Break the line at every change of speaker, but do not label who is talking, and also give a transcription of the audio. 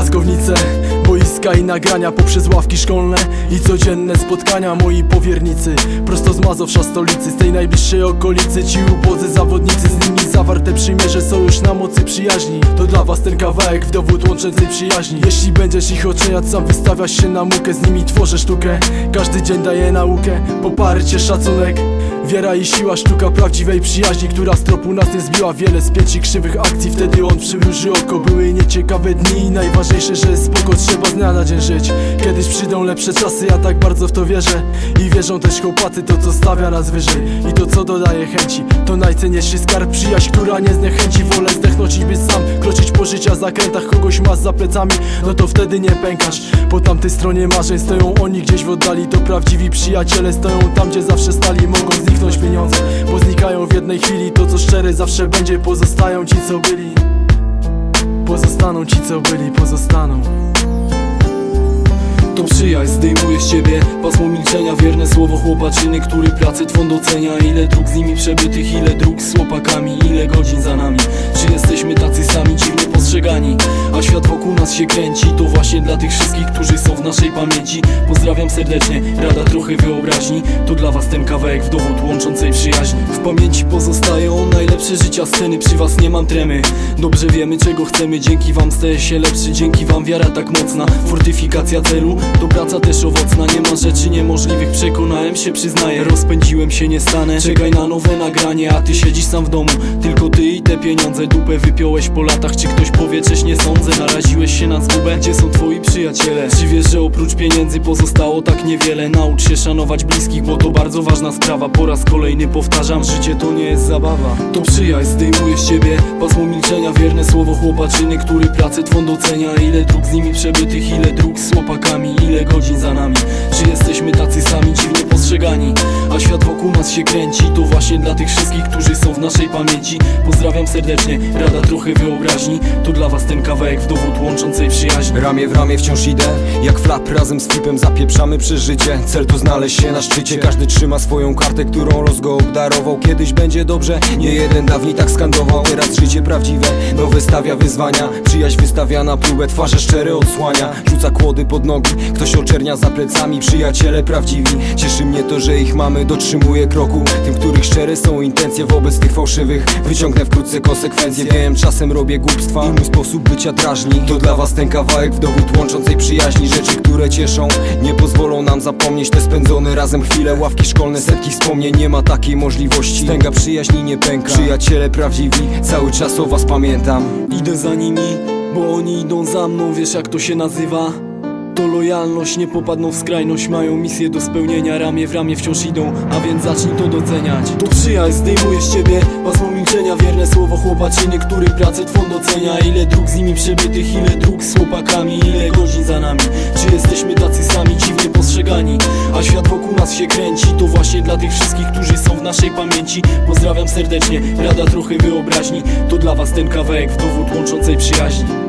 Piaskownice, boiska i nagrania poprzez ławki szkolne I codzienne spotkania moi powiernicy. Prosto z Mazowsza stolicy, z tej najbliższej okolicy. Ci ubodzy zawodnicy, z nimi na mocy przyjaźni. To dla was ten kawałek w dowód łączącej przyjaźni. Jeśli będziesz ich oceniać, sam wystawiasz się na mukę. Z nimi tworzę sztukę, każdy dzień daje naukę. Poparcie, szacunek. Wiara i siła, sztuka prawdziwej przyjaźni Która z tropu nas nie zbiła. Wiele spięć i krzywych akcji Wtedy on przymruży oko Były nieciekawe dni. Najważniejsze, że spoko Trzeba z dnia na dzień żyć. Kiedyś przyjdą lepsze czasy Ja tak bardzo w to wierzę. I wierzą też chłopacy To co stawia nas wyżej. I to co dodaje chęci. To najcenniejszy skarb Przyjaźń, która nie zniechęci. Wolę zdechnąć i być sam. Kroczyć po życia zakrętach Kogoś masz za plecami No to wtedy nie pękasz. Po tamtej stronie marzeń Stoją oni gdzieś w oddali To prawdziwi przyjaciele Stoją tam, gdzie zawsze stali. Mogą zniknąć pieniądze Bo znikają w jednej chwili. To co szczere zawsze będzie Pozostają ci co byli. Pozostaną ci co byli Pozostaną
To przyjaźń zdejmuje z ciebie. Pasmo milczenia, wierne słowo chłopaczyny Który pracę twą docenia. Ile dróg z nimi przebytych, ile dróg z chłopakami Ile godzin za nami. Czy jesteśmy tacy sami, dziwnie postrzegani nas się kręci To właśnie dla tych wszystkich, którzy są w naszej pamięci. Pozdrawiam serdecznie, rada trochę wyobraźni. To dla was ten kawałek w dowód łączącej przyjaźni W pamięci pozostają najlepsze życia sceny Przy was nie mam tremy. Dobrze wiemy czego chcemy Dzięki wam staję się lepszy Dzięki wam wiara tak mocna. Fortyfikacja celu to praca też owocna. Nie ma rzeczy niemożliwych Przekonałem się, przyznaję. Rozpędziłem się, nie stanę. Czekaj na nowe nagranie A ty siedzisz sam w domu. Tylko ty i te pieniądze Dupę wypiąłeś po latach. Czy ktoś powie, cześć nie sądzę? Naraziłeś się na zgubę Gdzie są twoi przyjaciele? Czy wiesz, że oprócz pieniędzy pozostało tak niewiele? Naucz się szanować bliskich Bo to bardzo ważna sprawa. Po raz kolejny powtarzam Życie to nie jest zabawa. To przyjaźń zdejmuje z ciebie Pasmo milczenia, wierne słowo chłopaczyny Który pracę twą docenia. Ile dróg z nimi przebytych Ile dróg z chłopakami Ile godzin za nami. Czy jesteśmy tacy sami dziwnie postrzegani? A świat wokół nas się kręci. To właśnie dla tych wszystkich, którzy są w naszej pamięci. Pozdrawiam serdecznie, rada trochę wyobraźni. To dla was ten kawałek w dowód
Ramię w ramię wciąż idę Jak flap razem z flipem zapieprzamy przez życie Cel to znaleźć się na szczycie. Każdy trzyma swoją kartę, którą los go obdarował. Kiedyś będzie dobrze, nie jeden dawniej tak skandował. Teraz życie prawdziwe, nowe stawia wyzwania. Przyjaźń wystawia na próbę, twarze szczere odsłania. Rzuca kłody pod nogi, ktoś oczernia za plecami. Przyjaciele prawdziwi, cieszy mnie to, że ich mamy. Dotrzymuję kroku, tym których szczere są intencje. Wobec tych fałszywych, wyciągnę wkrótce konsekwencje. Wiem, czasem robię głupstwa. I mój sposób bycia drażni To dla was ten kawałek w dowód łączącej przyjaźni. Rzeczy, które cieszą, nie pozwolą nam zapomnieć. Te spędzone razem chwile, ławki szkolne, setki wspomnień. Nie ma takiej możliwości, stęga przyjaźni nie pęka. Przyjaciele prawdziwi, cały czas o was pamiętam.
Idę za nimi, bo oni idą za mną. Wiesz jak to się nazywa? To lojalność, nie popadną w skrajność. Mają misję do spełnienia, ramię w ramię wciąż idą A więc zacznij to doceniać. To przyjaźń zdejmuje z ciebie Pasmo milczenia, wierne słowo chłopaczyny Który pracę twą docenia. Ile dróg z nimi przebytych, ile dróg z chłopakami Ile godzin za nami. Czy jesteśmy tacy sami, dziwnie postrzegani? A świat wokół nas się kręci To właśnie dla tych wszystkich, którzy są w naszej pamięci. Pozdrawiam serdecznie, rada trochę wyobraźni. To dla was ten kawałek w dowód łączącej przyjaźni